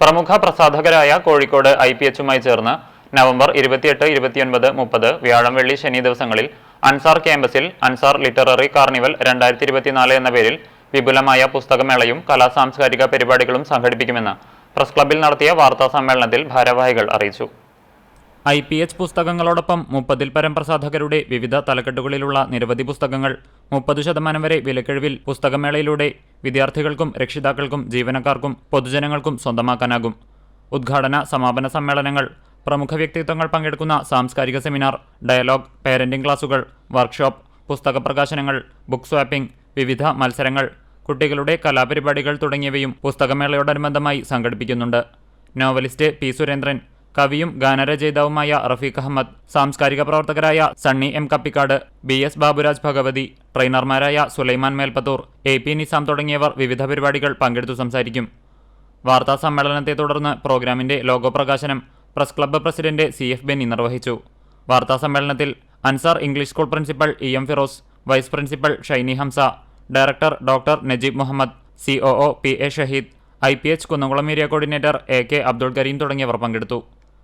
പ്രമുഖ പ്രസാധകരായ Kozhikode I P എച്ചുമായി ചേർന്ന് നവംബർ ഇരുപത്തിയെട്ട് ഇരുപത്തിയൊൻപത് മുപ്പത് വ്യാഴം വെള്ളി ശനി ദിവസങ്ങളിൽ അൻസാർ ക്യാമ്പസിൽ അൻസാർ ലിറ്റററി കാർണിവൽ രണ്ടായിരത്തി ഇരുപത്തിനാല് എന്ന പേരിൽ വിപുലമായ പുസ്തകമേളയും കലാ സാംസ്കാരിക പരിപാടികളും സംഘടിപ്പിക്കുമെന്ന് പ്രസ് ക്ലബ്ബിൽ നടത്തിയ വാർത്താ സമ്മേളനത്തിൽ ഭാരവാഹികൾ അറിയിച്ചു. ഐ പി എച്ച് പുസ്തകങ്ങളോടൊപ്പം മുപ്പതിൽ പരം പ്രസാധകരുടെ വിവിധ തലക്കെട്ടുകളിലുള്ള നിരവധി പുസ്തകങ്ങൾ മുപ്പത് ശതമാനം വരെ വിലക്കിഴിവിൽ പുസ്തകമേളയിലൂടെ വിദ്യാർത്ഥികൾക്കും രക്ഷിതാക്കൾക്കും ജീവനക്കാർക്കും പൊതുജനങ്ങൾക്കും സ്വന്തമാക്കാനാകും. ഉദ്ഘാടന സമാപന സമ്മേളനങ്ങൾ പ്രമുഖ വ്യക്തിത്വങ്ങൾ പങ്കെടുക്കുന്ന സാംസ്കാരിക സെമിനാർ ഡയലോഗ് പേരന്റിംഗ് ക്ലാസുകൾ വർക്ക്ഷോപ്പ് പുസ്തക പ്രകാശനങ്ങൾ ബുക്ക് സ്വാപ്പിംഗ് വിവിധ മത്സരങ്ങൾ കുട്ടികളുടെ കലാപരിപാടികൾ തുടങ്ങിയവയും പുസ്തകമേളയോടനുബന്ധമായി സംഘടിപ്പിക്കുന്നുണ്ട്. നോവലിസ്റ്റ് പി സുരേന്ദ്രൻ കവിയും ഗാനരചയിതാവുമായ റഫീഖ് അഹമ്മദ് സാംസ്കാരിക പ്രവർത്തകരായ Sunny M Kappikkad B S Baburaj Bhagavathi ട്രെയിനർമാരായ സുലൈമാൻ മേൽപ്പത്തൂർ എ പി നിസാം തുടങ്ങിയവർ വിവിധ പരിപാടികൾ പങ്കെടുത്തു സംസാരിക്കും. വാർത്താ സമ്മേളനത്തെ തുടർന്ന് പ്രോഗ്രാമിന്റെ ലോഗോ പ്രകാശനം press club president C F Benny നിർവഹിച്ചു. വാർത്താ സമ്മേളനത്തിൽ Ansar English school principal E M Firoz vice principal Shiny Hamza director doctor Najeeb Muhammad C O P A Shaheed I P H Kunnamkulam area coordinator A K Abdul Kareem തുടങ്ങിയവർ പങ്കെടുത്തു.